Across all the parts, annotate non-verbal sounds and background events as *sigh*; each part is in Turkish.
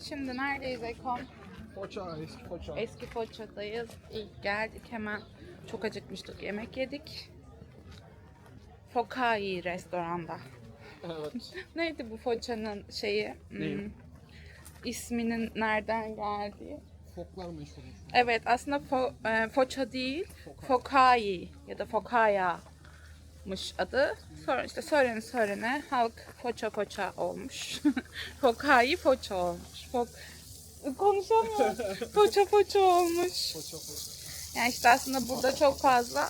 Şimdi neredeyiz Ekon? Foça, eski Foça. Eski Foça'dayız. İlk geldik hemen çok acıkmıştık. Yemek yedik. Fokai restoranda. Evet. *laughs* Neydi bu Foça'nın şeyi? Hmm, Neyi? isminin nereden geldiği? Foklar meşhurmuş. Evet aslında fo- e, Foça değil, Fokai ya da Fokaya'mış adı. Sonra işte söylene söylene halk Foça Foça olmuş. *laughs* Fokai Foça olmuş. Fok Konuşamıyorum. Foça Foça olmuş. Foça Foça. Yani işte aslında burada çok fazla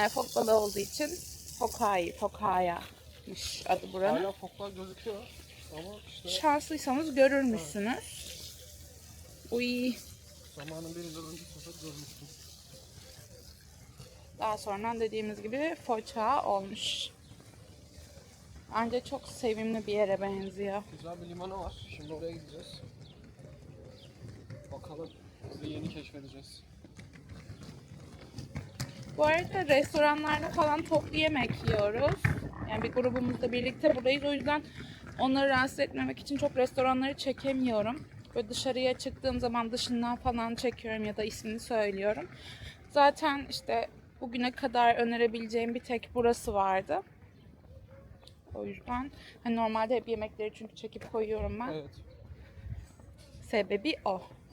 e, fok balığı olduğu için Fokai, Fokaya'mış adı buranın. Hala foklar gözüküyor. Ama işte Şanslıysanız görürmüşsünüz. Uy. zamanın bir yıl önce sefer görmüştüm. Daha sonra dediğimiz gibi foça olmuş. Bence çok sevimli bir yere benziyor. Güzel bir limanı var. Şimdi oraya gideceğiz. Bakalım. Burayı yeni keşfedeceğiz. Bu arada restoranlarda falan toplu yemek yiyoruz. Yani bir grubumuzla birlikte buradayız. O yüzden onları rahatsız etmemek için çok restoranları çekemiyorum. Böyle dışarıya çıktığım zaman dışından falan çekiyorum ya da ismini söylüyorum. Zaten işte bugüne kadar önerebileceğim bir tek burası vardı. O yüzden hani normalde hep yemekleri çünkü çekip koyuyorum ben. Evet. Sebebi o. *laughs*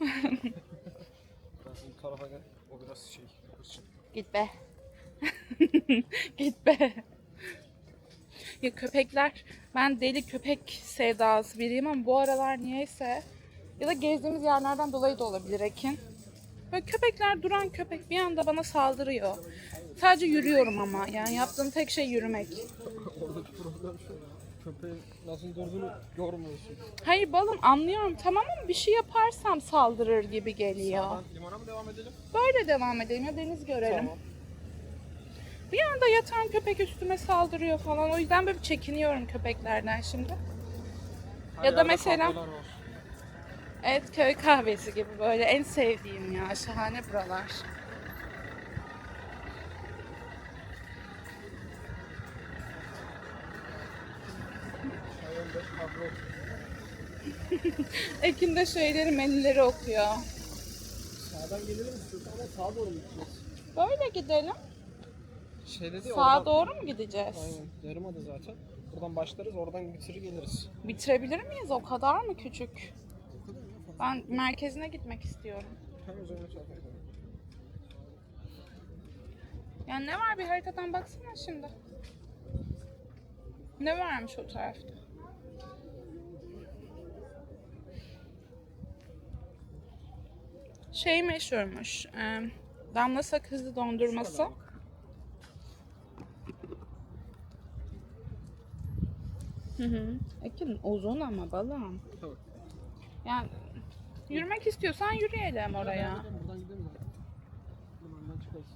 Ben bu tarafa gel. O biraz şey. hırçın. Git be. *laughs* Git be. Ya köpekler, ben deli köpek sevdası biriyim ama bu aralar niyeyse ya da gezdiğimiz yerlerden dolayı da olabilir Ekin. Böyle köpekler duran köpek bir anda bana saldırıyor. Sadece yürüyorum ama yani yaptığım tek şey yürümek. Oradaki problem şu. Köpeğin nasıl durduğunu görmüyorsun. Hayır balım anlıyorum tamam ama bir şey yaparsam saldırır gibi geliyor. Sağdan limana mı devam edelim? Böyle devam edelim ya deniz görelim. Tamam. Bir anda yatan köpek üstüme saldırıyor falan. O yüzden böyle çekiniyorum köpeklerden şimdi. Her Ya da yerde mesela- var. Evet köy kahvesi gibi böyle en sevdiğim ya. Şahane buralar. *laughs* Ekin de şeyleri menüleri okuyor. Sağdan gelelim istiyorsan ama sağa doğru mu gideceğiz? Böyle gidelim. Şey dedi ya, Sağa oradan- doğru mu gideceğiz? Aynen. Yarımadı zaten. Buradan başlarız, oradan bitirir geliriz. Bitirebilir miyiz? O kadar mı küçük? Ben merkezine gitmek istiyorum. Hem üzerine çarpar. Yani ne var bir haritadan baksana şimdi. Ne varmış o tarafta? Şey meşhurmuş. e, damla sakızlı dondurması. Hı hı. Ekin uzun ama balım. Tabii. Yani yürümek istiyorsan yürüyelim oraya. Buradan gidelim, buradan gidelim zaten. Limandan çıkarız.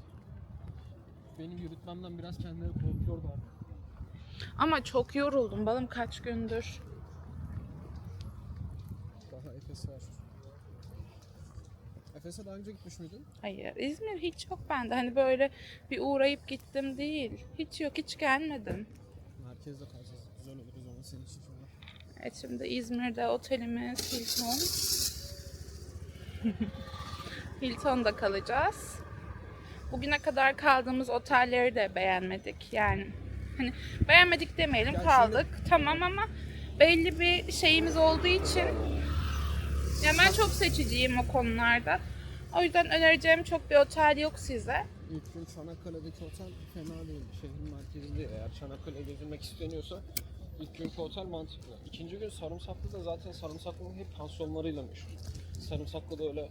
Benim yürütmemden biraz kendileri korkuyordu artık. Ama çok yoruldum balım kaç gündür. Daha Efes var. Efes'e daha önce gitmiş miydin? Hayır, İzmir hiç yok bende. Hani böyle bir uğrayıp gittim değil. Hiç yok, hiç gelmedim. Merkezde kalacağız. Güzel olur o zaman senin için. Evet şimdi İzmir'de otelimiz Hilton. *laughs* Hilton'da kalacağız. Bugüne kadar kaldığımız otelleri de beğenmedik. Yani hani beğenmedik demeyelim Ya kaldık. Tamam ama belli bir şeyimiz olduğu için ya ben çok seçiciyim o konularda. O yüzden önereceğim çok bir otel yok size. İlk gün Çanakkale'deki otel fena değil. Şehrin merkezinde eğer Çanakkale gezilmek isteniyorsa ilk günkü otel mantıklı. İkinci gün Sarımsaklı da zaten Sarımsaklı'nın hep pansiyonlarıyla meşhur. Sarımsaklı'da öyle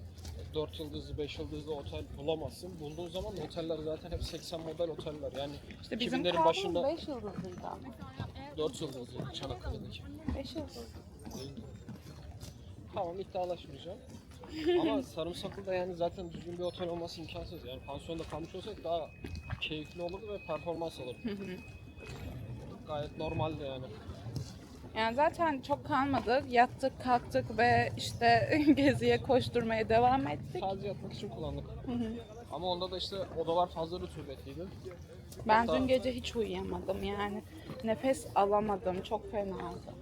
4 yıldızlı, 5 yıldızlı otel bulamazsın. Bulduğun zaman oteller zaten hep 80 model oteller. Yani İşte bizim 2000'lerin kaldığımız başında 5 yıldızlıydı ama. 4 yıldızlı Çanakkale'deki. 5 yıldızlı. Tamam iddialaşmayacağım. Ama *laughs* Sarımsaklı'da yani zaten düzgün bir otel olması imkansız. Yani pansiyonda kalmış olsak daha keyifli olurdu ve performans alırdı. Gayet normaldi yani. Yani zaten çok kalmadık. Yattık, kalktık ve işte *laughs* geziye koşturmaya devam ettik. Sadece yatmak için kullandık. Ama onda da işte odalar fazla rutubetliydi. Ben Hatta- dün gece hiç uyuyamadım yani. Nefes alamadım. Çok fenaydı.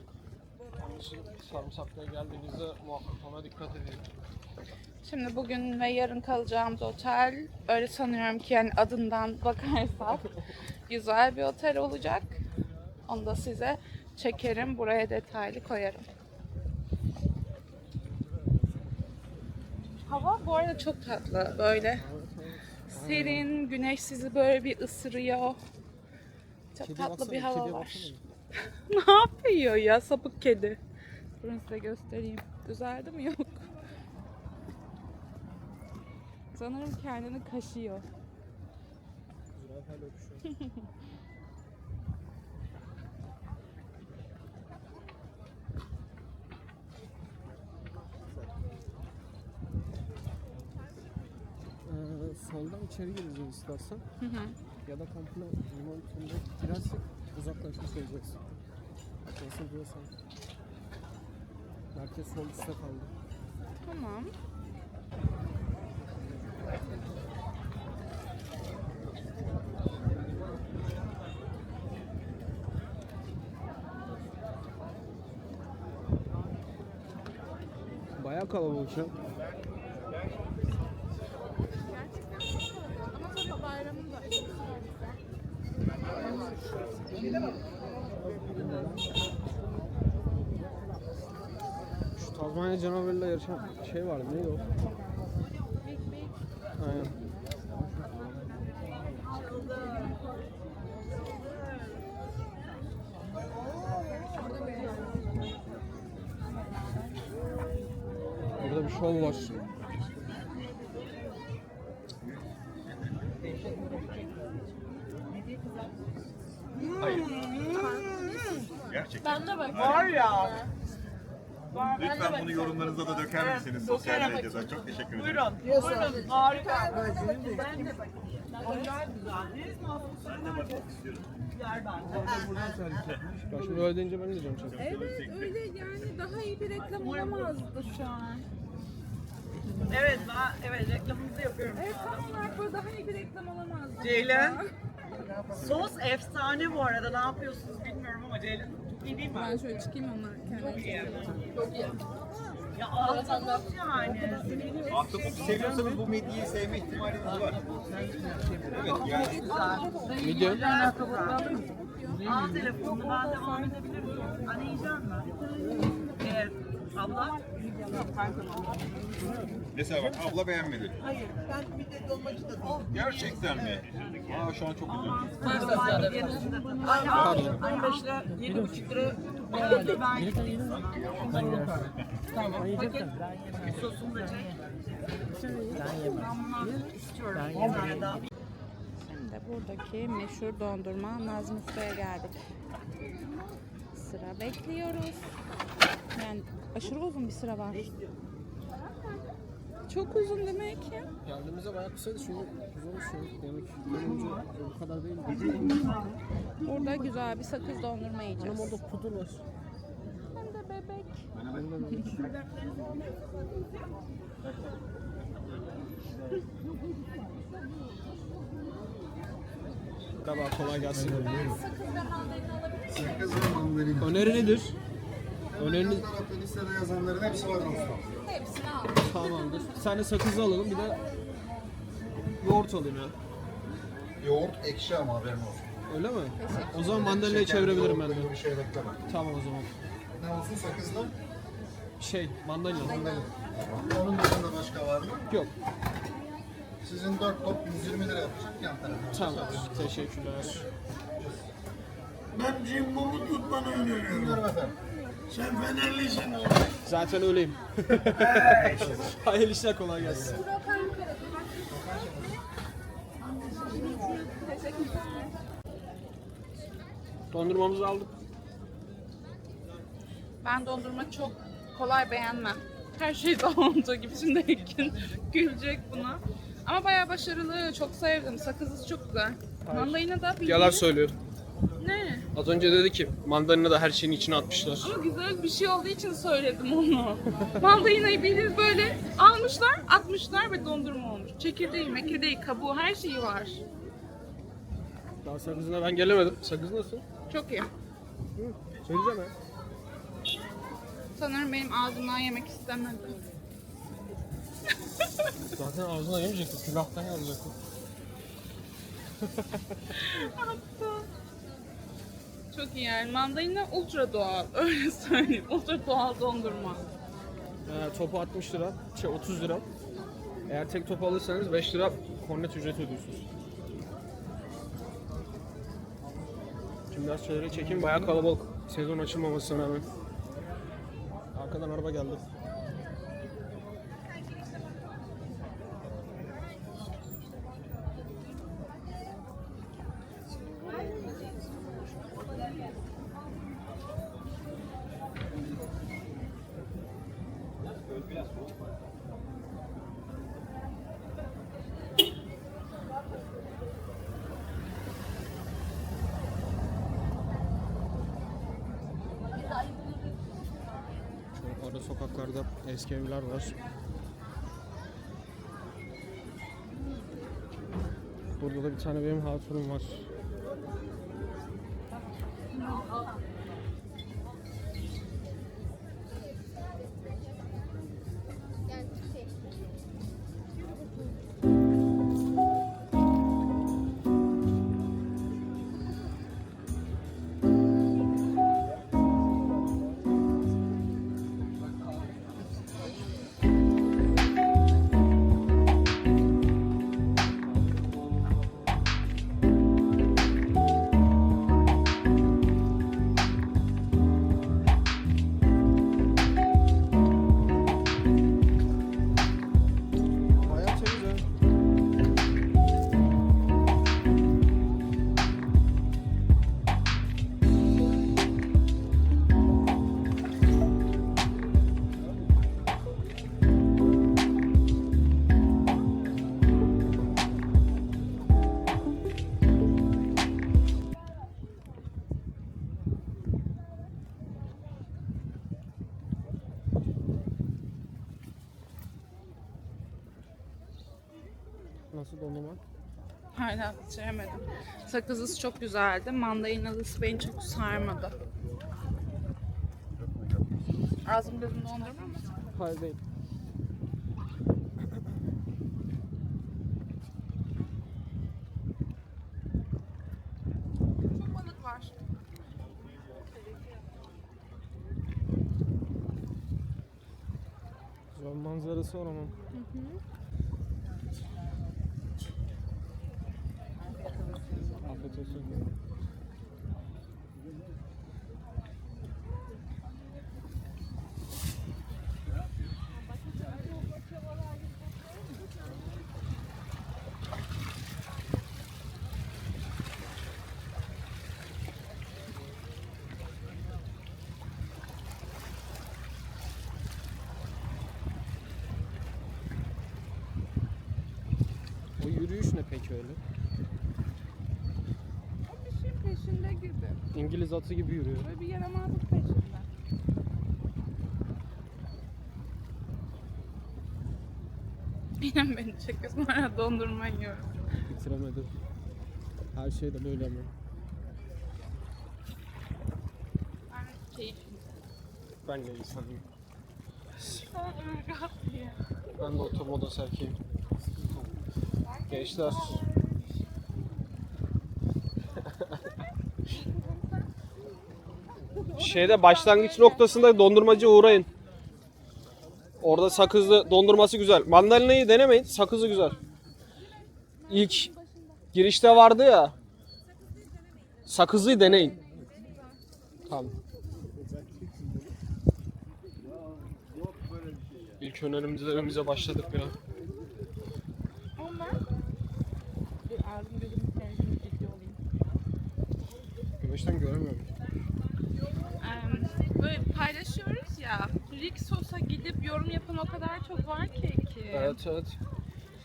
Onun için sarımsaklıya geldiğinizde muhakkak ona dikkat edin. Şimdi bugün ve yarın kalacağımız otel öyle sanıyorum ki yani adından bakarsak *laughs* güzel bir otel olacak. Onu da size çekerim. Buraya detaylı koyarım. Hava bu arada çok tatlı. Böyle serin, güneş sizi böyle bir ısırıyor. Çok Kediye tatlı bir baksana, hava kediye var. *laughs* ne yapıyor ya sapık kedi? Durun size göstereyim. Düzeldi mi yok? Sanırım kendini kaşıyor. *laughs* içeri gireceğiz istersen Hı hı. ya da komple liman turuna girersek uzaklaşmış olacaksın. Nasıl diyorsan. Merkez sol üstte kaldı. Tamam. Bayağı kalabalık ya. Ama sonra bayramın da Şu Tazmanya canavarıyla yarışan şey vardı neydi o? Aynen. Burada bir şov var. Gerçekten. Ben de bak. Var ya. Lütfen bunu yorumlarınıza da döker misiniz sosyal dökerim. medyada? Çok teşekkür ederim. Buyurun. Buyurun. Harika. Ben de bakayım. Acayip güzel. Ya şimdi öyle deyince ben de diyeceğim şimdi. Evet öyle yani daha iyi bir reklam olamazdı şu an. Evet, ben, evet reklamımızı yapıyorum. Evet tam olarak böyle daha iyi bir reklam olamazdı. Ceylan. Sos efsane bu arada. Ne yapıyorsunuz bilmiyorum ama Ceylan çok iyi değil mi? Ben şöyle çıkayım onlar Çok kendine. iyi. Ya ahtapot yani. Ahtapotu seviyorsanız bu medyeyi sevme ihtimaliniz var. Evet yani Midye. Al telefonunu ben devam edebilirim. Anne yiyeceğim mi? Evet. Abla? Mesela bak abla beğenmedi. Hayır. Ben bir de dolmacı da değilim. Gerçekten mi? Aa şu an çok güzel. Anne al. Anne 5 lira, 7,5 lira. Paket sosunu da çek. Şimdi buradaki meşhur dondurma Nazım Usta'ya geldik. Sıra bekliyoruz. Yani aşırı uzun bir sıra var. Çok uzun demek ki. Geldiğimizde bayağı kısaydı şimdi uzun şey demek. Önce bu kadar değil. Burada güzel bir sakız dondurma yiyeceğiz. orada pudur var. Hem de bebek. Bunda da var. Merhaba kolay gelsin. Sakız ve mandalina. Öneri nedir? Öneriniz Tarafta listede yazanların hepsi var dostum. Hepsini al. tamamdır. Bir tane sakızı alalım bir de yoğurt alayım ya. Yoğurt ekşi ama haberin olsun. Öyle mi? O zaman mandalina'yı çevirebilirim ben de. gibi Bir şey bekleme. Tamam o zaman. Ne olsun sakızla? Şey mandalina. Onun dışında başka var mı? Yok. Sizin 4 top 120 lira yapacak yan tarafta. Tamam. Teşekkürler. Ben cimbomu tutmanı öneriyorum. Bilmiyorum efendim. Sen Fenerlisin oğlum. Zaten öyleyim. *laughs* Hayırlı işler kolay gelsin. Dondurmamızı aldık. Ben dondurma çok kolay beğenmem. Her şey de olduğu gibi şimdi Ekin gülecek buna. Ama bayağı başarılı, çok sevdim. Sakızı çok güzel. Mandalina da bildiğin... Yalan söylüyor. Ne? Az önce dedi ki mandalina da her şeyin içine atmışlar. Ama güzel bir şey olduğu için söyledim onu. *laughs* Mandalinayı bildiğiniz böyle almışlar, atmışlar ve dondurma olmuş. Çekirdeği, mekirdeği, kabuğu her şeyi var. Daha sakızına ben gelemedim. Sakız nasıl? Çok iyi. Söyleyeceğim ya. Sanırım benim ağzımdan yemek istemedi. Zaten ağzına yemeyecektim. Külahtan yapacaktım. Çok iyi yani. Mandalina ultra doğal. *laughs* Öyle söyleyeyim. Ultra doğal dondurma. Ee, topu 60 lira, şey 30 lira. Eğer tek top alırsanız 5 lira kornet ücreti ödüyorsunuz. Şimdi biraz çevre çekeyim. Bayağı kalabalık. Sezon açılmamasına rağmen. Arkadan araba geldi. Şöyle sokaklarda eski evler var. Burada da bir tane benim hatunum var. Hala bitiremedim. Sakızlısı çok güzeldi. Mandalinalısı beni çok sarmadı. Ağzım gözüm dondurma mı? Hayır değil. Çok balık var. Güzel manzarası var ama. Afiyet olsun. Yürüyüş ne peki öyle? O bir şeyin peşinde gibi. İngiliz atı gibi yürüyor. Böyle bir yaramazlık peşinde. İnan beni çekiyorsun. Hala dondurma yiyorum. Bitiremedim. Her şey de böyle ama. Ben keyifliyim. Ben de insanım. Sana ırgat diye. Ben de oturmada serkeyim. Gençler. Şeyde başlangıç noktasında dondurmacı uğrayın. Orada sakızlı dondurması güzel. Mandalinayı denemeyin. Sakızı güzel. İlk girişte vardı ya. Sakızlıyı deneyin. Tamam. İlk önerimizlerimize başladık biraz. Ama ben bir ağzım gözüm kendimi ciddi olayım. Güneşten göremiyorum. Em, böyle paylaşıyoruz ya. Rick Sos'a gidip yorum yapan o kadar çok var ki ki. Evet evet.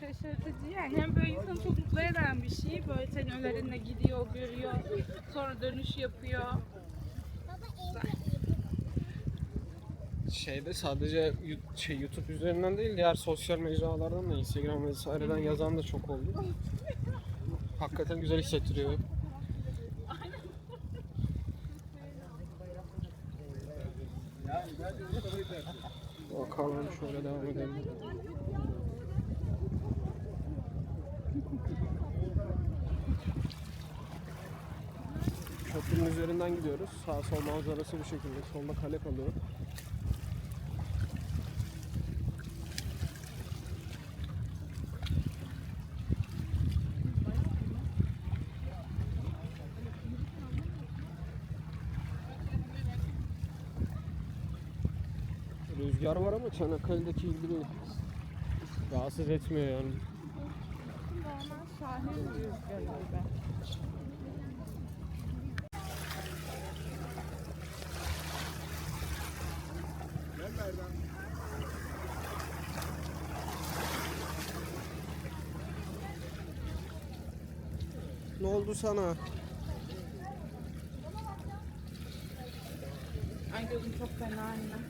Şey şaşırtıcı yani. Hem böyle insanı çok mutlu eden bir şey. Böyle senin önlerinde gidiyor, görüyor. Sonra dönüş yapıyor. Şeyde sadece şey YouTube üzerinden değil diğer sosyal mecralardan da Instagram vesaireden yazan da çok oldu. Hakikaten güzel hissettiriyor. Bakalım şöyle devam edelim. Köprünün üzerinden gidiyoruz. Sağ sol manzarası bu şekilde. Solda kale kalıyor. Rüzgar var ama Çanakkale'deki gibi. Rahatsız etmiyor yani. Normal sahil rüzgarı gibi. Ne oldu sana? Ay gözüm çok fena anne.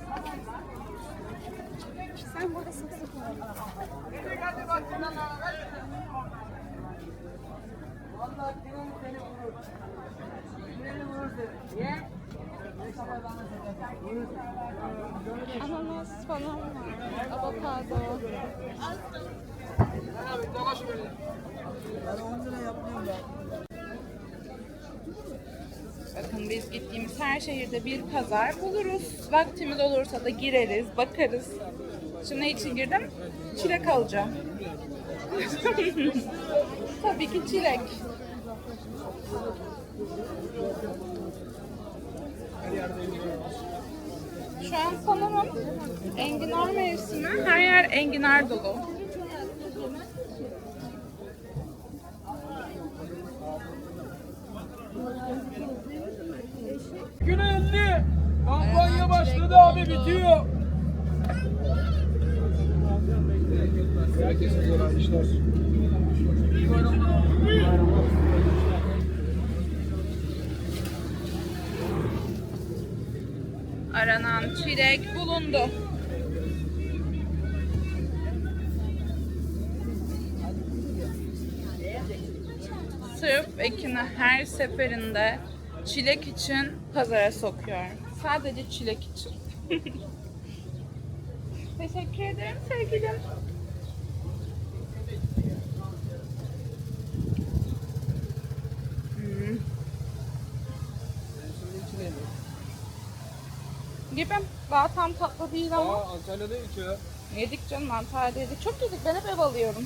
Ananas falan var. Avokado. Bakın biz gittiğimiz her şehirde bir pazar buluruz. Vaktimiz olursa da gireriz, bakarız. Şimdi ne için girdim? Çilek alacağım. *laughs* Tabii ki çilek. Şu an sanırım enginar mevsimi. Her yer enginar dolu. Güne 50. Kampanya başladı abi bitiyor. Herkese güzel almışlar. Aranan çilek bulundu. Sırf Ekin'i her seferinde çilek için pazara sokuyorum. Sadece çilek için. *laughs* Teşekkür ederim sevgilim. Gibi. Daha tam tatlı değil ama. Aa Antalya'da bitiyor. Yedik canım Antalya'da yedik. Çok yedik. Ben hep ev alıyorum.